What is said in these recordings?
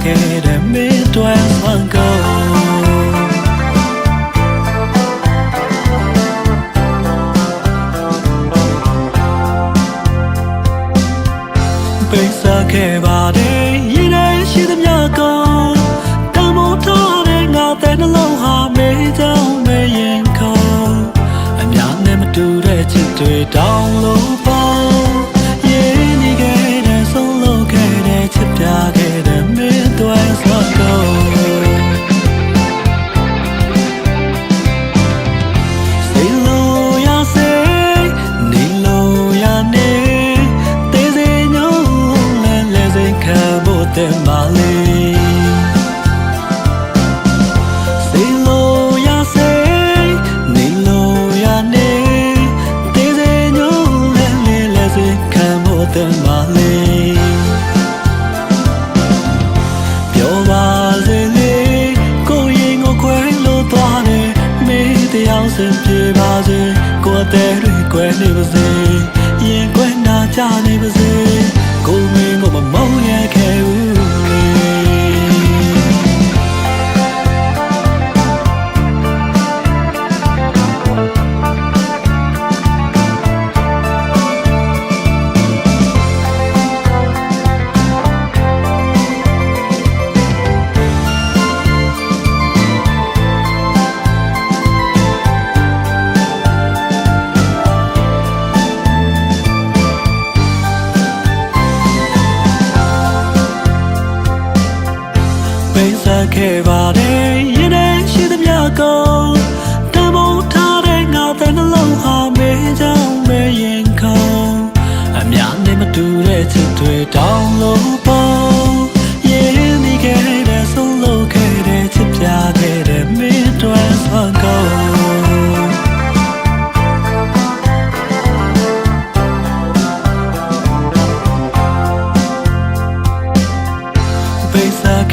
pocket my lips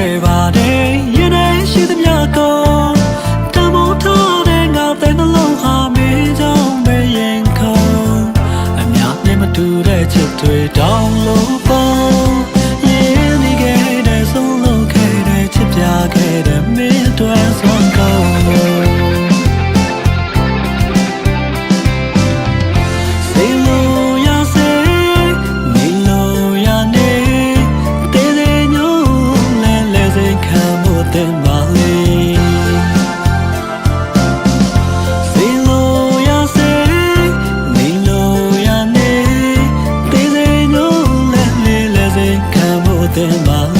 que. te va.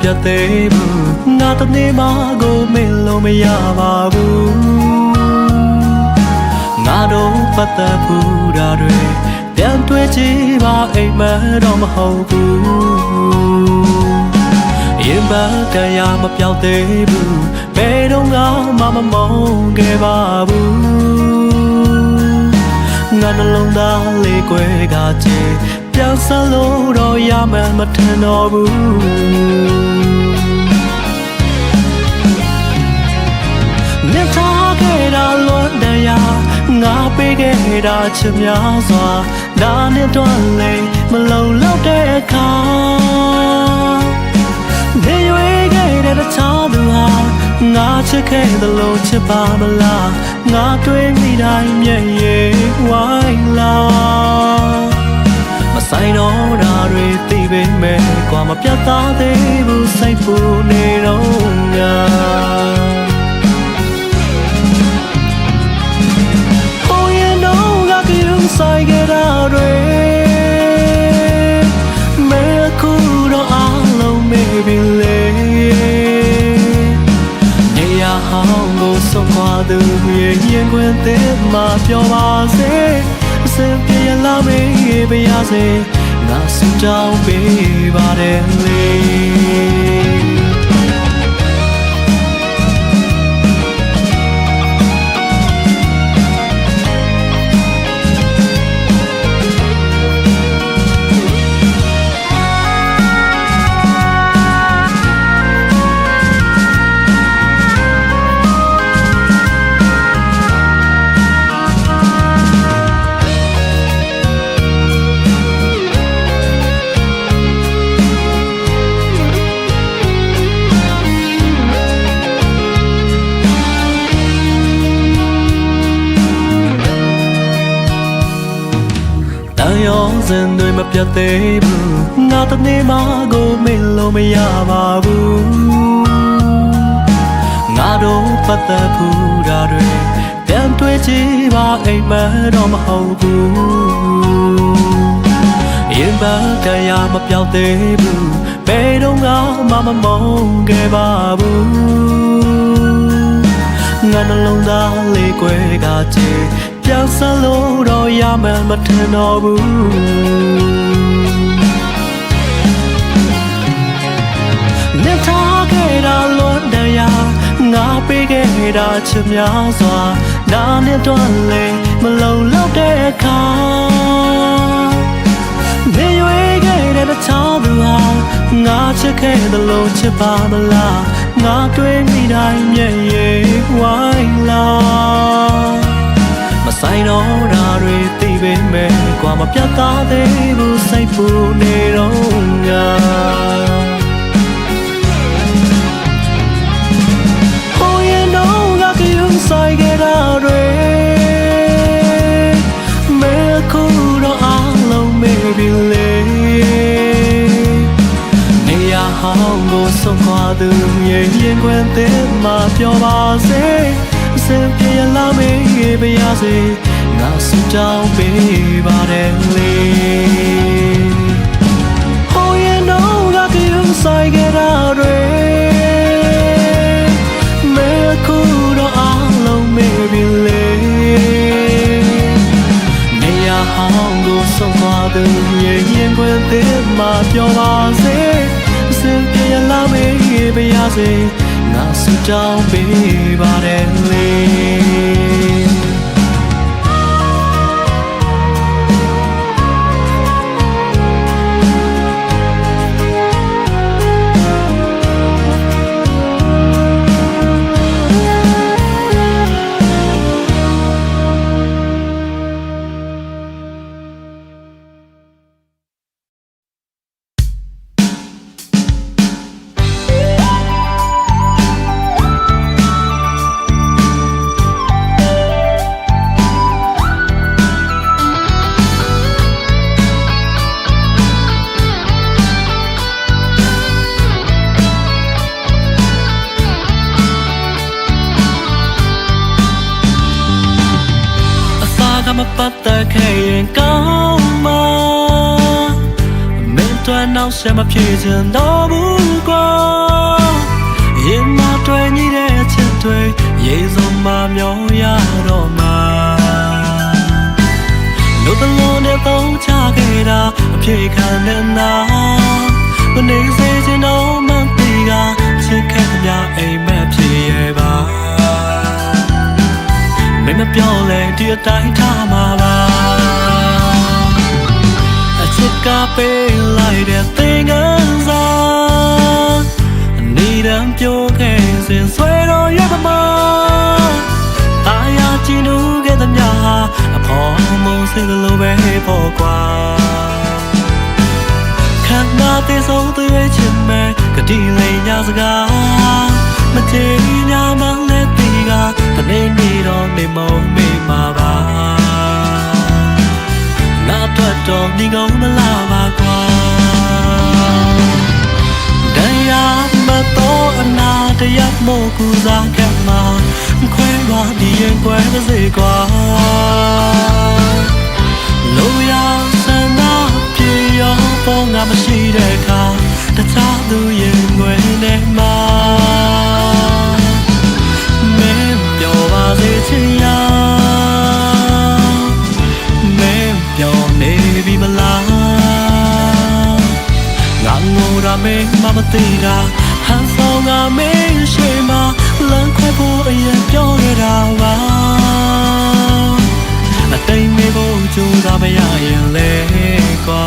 ပြတ်သေးဘူးငါတနေ့မှကိုမင်းလုံးမရပါဘူးငါတို့ပတ်သက်ဖူးတာတွေပြန်တွေ့ကြည့်ပါအိမ်မတော့မဟုတ်ဘူးရင်ပါကရာမပြောက်သေးဘူးဘယ်တော့မှမမုန်းခဲ့ပါဘူးငါနှလုံးသားလေးကွဲကချေ ပြောင်းစလို့တော့ရမယ်မထင်တော့ဘူးငါပေးခဲ့တာချစ်များစွာဒါနဲ့တော့လေမလုံလောက်တဲ့အခါနေရွေးခဲ့တဲ့တခြားသူဟာငါချစ်ခဲ့သလိုချစ်ပါမလားငါတွေးမိတိုင်းမျက်ရည်ဝိုင်းလား ဆိုင်တော့တာတွေသိပေမဲ့ကွာမပြတ်သားသေးဘူးစိတ်ပူနေတော့ငါ Oh you know ငါကယူဆိုင်ကြတာတွေမဲခုတော့အားလုံးမေးပြီလေနေရာဟောင်းကိုဆုံးခွာသူရဲ့ရင်ခွင်သေးမှပြောပါစေအ စင်ပြေလာမေးပါရစေငါစင်တောင်းပေးပါတယ်လေ ပြတ်သေးဘူးငါတနေ့မှကိုမေ့လို့မရပါဘူးငါတို့ပတ်သက်ဖူးတာတွေပြန်တွေ့ကြည့်ပါအိမ်မက်တော့မဟုတ်ဘူးရင်ပါကရမပြောက်သေးဘူးဘယ်တော့မှမမုန်းခဲ့ပါဘူးငါနှလုံးသားလေးကွယ်ကချေ ပြောင်းစလို့တော့ရမှန်းမထင်တော့ဘူးနေထားခဲ့တာလွန်တရားငါပေးခဲ့တာချစ်များစွာနာနဲ့တော့လေမလုံလောက်တဲ့အခါနေရွေးခဲ့တဲ့တခြားသူဟာငါချစ်ခဲ့သလိုချစ်ပါမလားငါတွေ့မိတိုင်းမျက်ရည်ဝိုင်းလာမ ဆိုင်တော့တာတွေသိပေမဲ့ကွာမပြတ်သားသေးဘူးစိတ်ပူနေတော့ငါ Oh you know ငါကယူဆိုင်ကြတာတွေမဲခုတော့အားလုံးမေးပြီလေနေရာဟောင်းကိုဆုံးခွာသူရဲ့ရင်ခွင်သေးမှပြောပါစေအ စင်ပြေလာမေးပါရစေငါစတောင်းပေးပါတယ်လေ Oh you know ငါကယူဆိုင်ကြတာတွေမဲခုတော့အားလုံးမေးပြီလေနေရာဟောင်းကိုဆုံးသွားသူရဲ့ရင်ခွင်သေးမှပြောပါစေအ စင်ပြေလာမေးပါရစေငါစတောင်းပေးပါတယ်လေ ခဲ့ရင်ကောင်းမှာမင်းတို့နောက်ဆက်မပြေချင်တော့ဘူးကွာရင်မတွေ့ညီတဲ့ချက်တွေရေစုံမမျောရတော့မှာလို့တလုံးနဲ့သုံးချခဲ့တာအပြေခံတဲ့နာမနေစေချင်တော့မှသိကချစ်ခဲ့သမျှအိမ်မက်ဖြစ်ရဲ့ပါမင်းမပြောလဲဒီအတိုင်းထားမှာပါ ကပေးလိုက်တဲ့သင်္ကန်းစာအနေတမ်းပြောခဲ့စဉ်ဆွဲတော်ရပမာတာယာချင်သူခဲ့သမျှဟာအဖော်မုံစိတ်လိုပဲပေါ်ကွာခန္ဓာသေးဆုံးသွေးချင်မဲ့ကတိလိမ်ညာစကားမချေညာမှလည်းသိကတနေ့နေ့တော့နေမုံမေးမှာပါ နာတော့တော့ဒီကုန်းမလာပါကွာတရားမတော်အနာတရားမို့ကူစားခဲ့မှာခွဲပါဒီရင်ကွယ်ပါစေကွာလိုရဆန္ဒပြေရောပေါ်ငါမရှိတဲ့အခါ သိတာဟန်ဆောင်ကမင်းရှိမှလမ်းခွဲဖို့အရင်ပြောခဲ့တာပါအတိမ်မေဖို့ကြိုးစားမရရင်လေကွာ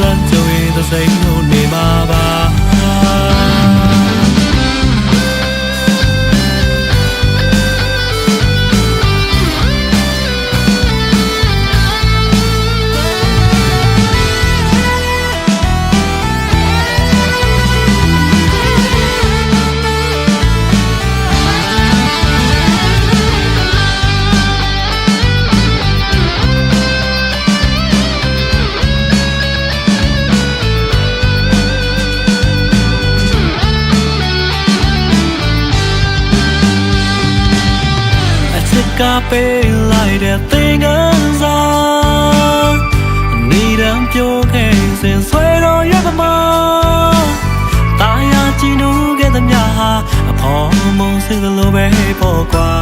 လမ်းကြွေးတဲ့စိတ်လို့နေမှာပါ ပေးလိုက်တဲ့သင်္ကန်းစာနေရန်ပြိုခဲ့စင်ဆွဲတော်ရပမာတာယာကြည်နူးခဲ့သမျှဟာအဖော်မုံစင်လိုပဲပေါ်ကွာ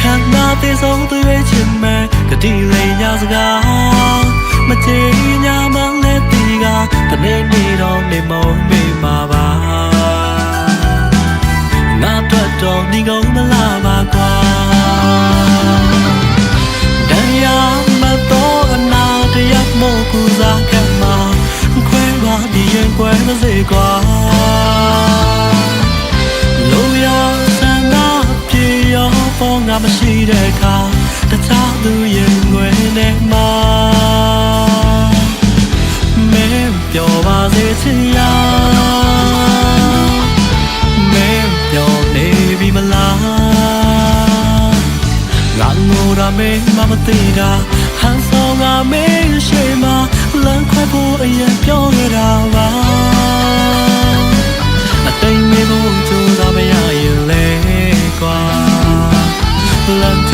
ခန္ဓာသေးဆုံးသူရဲ့ချင်မဲ့ကတိလေးညာစကားမချေညာမလဲတီကတနေ့နေ့တော့နေမုံမေးမှာပါငါ တော့တော့ဒီကုန်းမလာပါကွာတရားမတော်အနာတရားမို့ကူစားခဲ့မှာခွဲပါဒီရင်ကွယ်မစေကွာလိုရဆန္ဒပြေရောပေါ်ငါမရှိတဲ့အခါတခြားသူရင်ွယ်နေမှာမင်းပြောပါစေချင်ရ မင်းမမသိတာဟန်ဆောင်ကမင်းရှိမှလမ်းခွဲဖို့အရင်ပြောခဲ့တာပါအတိမ်မေဖို့ကြိုးစားမရရင်လေကွာလမ်း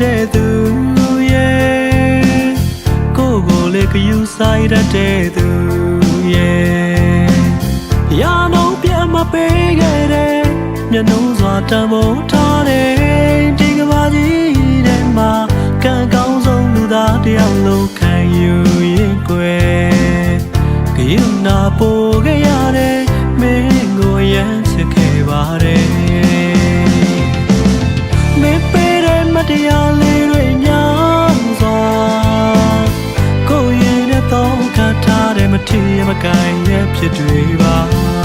တတ်တဲ့သူရဲ့ကိုယ်ကိုယ်လေးကယူဆိုင်တတ်တဲ့သူရဲ့ရာနှုန်းပြန်မပေးခဲ့တဲ့မျက်နှာစွာတံမိုးထားတဲ့ဒီကဘာကြီးထဲမှာကံကောင်းဆုံးလူသားတယောက်လုံး ထားတဲ့မထီမကိုင်ရဲ့ဖြစ်တွေပါ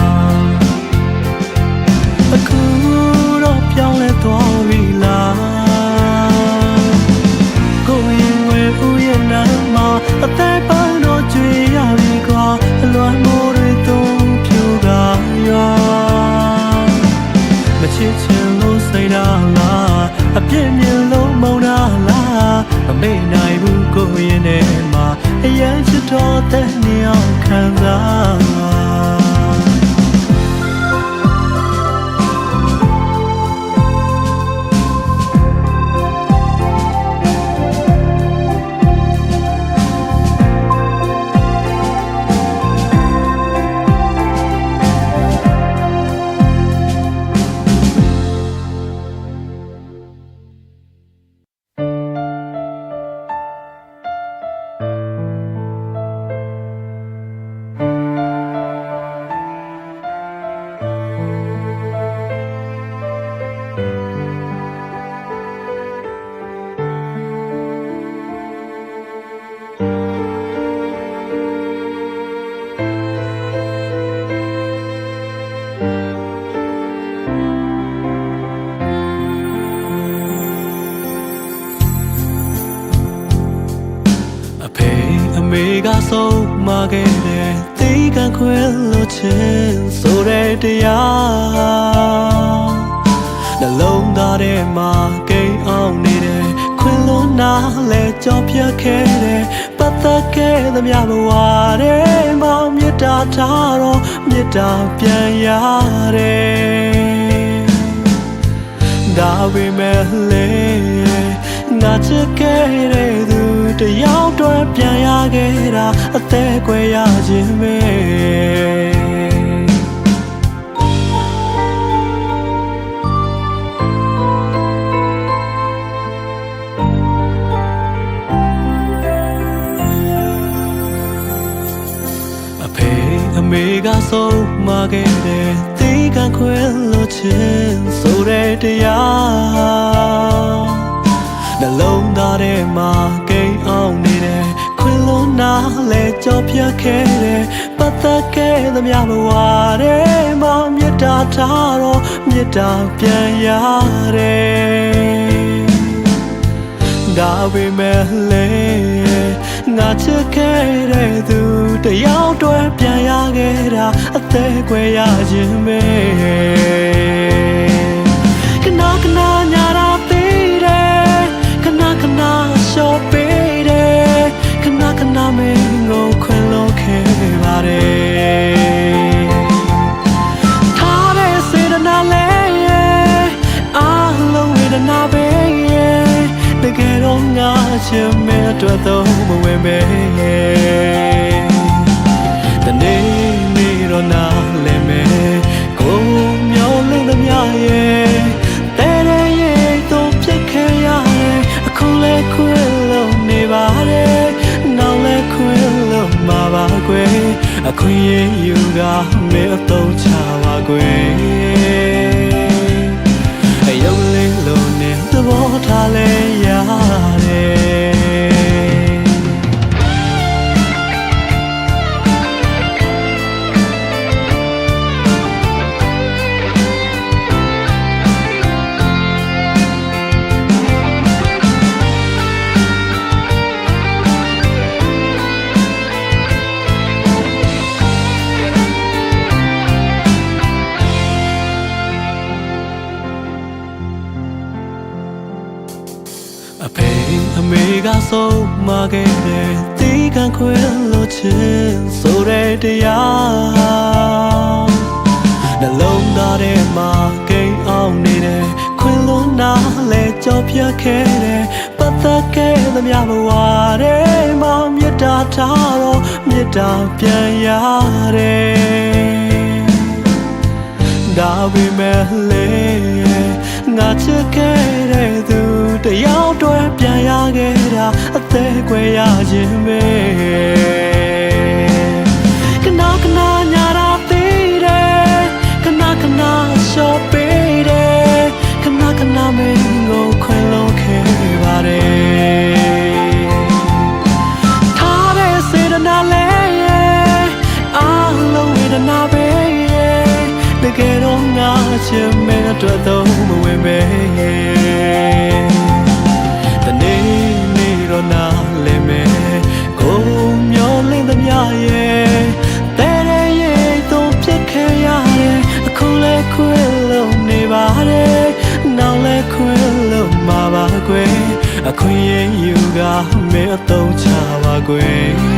ထဲမှာကိန်းအောင်နေတဲ့ခွင်လွန်နာလဲကြော်ပြတ်ခဲ့တဲ့ပတ်သက်ခဲ့သမျှဘဝထဲမှာမေတ္တာထားတော့မေတ္တာပြန်ရတယ်ဒါပေမဲ့လေငါချစ်ခဲ့တဲ့သူတယောက်တည်းပြန်ရခဲ့တာအသက်ကွယ်ရခြင်းပဲ မေကဆုံးမခဲ့တဲ့သေကံခွဲလို့ချင်းဆိုတဲ့တရားနှလုံးသားထဲမှာကိန်းအောင်နေတဲ့ခွင်လွန်နာလဲကြော်ပြတ်ခဲ့တဲ့ပတ်သက်ခဲ့သမျှဘဝထဲမှာမေတ္တာထားတော့မေတ္တာပြန်ရတယ်ဒါပေမဲ့လေ ငါချစ်ခဲ့တဲ့သူတယောက်တည်းပြန်ရခဲ့တာအသက်ကွယ်ရခြင်းပဲခဏခဏညာတာပေးတယ်ခဏခဏရှော့ပေးတယ်ခဏခဏမင်းကိုခွင်လို့ခဲ့ပါတယ်ထားတဲ့စေတနာလဲအားလုံးဝေဒနာပဲတကယ်တော့ငါချင်မဲ့အတွက်တော့ အခွင့်အရေးယူကမင်းအသုံးချပါကွယ် ဆုံးမခဲ့တဲ့တီးခံခွင့်လို့ချင်ဆိုတဲ့တရားနှလုံးသားထဲမှာကိန်းအောင်နေတဲ့ခွင့်လွန်နာလဲကြော်ပြတ်ခဲ့တဲ့ပတ်သက်ခဲ့သမျှဘဝထဲမှာမြတ်တာထားတော့မြတ်တာပြန်ရတယ်ဒါပေမဲ့လေငါချစ်ခဲ့တဲ့ သူတယောက်တည်းပြန်ရခဲ့တာအသေးခွဲရခြင်းပဲ အခွင့်အရေးယူကမင်းအသုံးချပါကွယ်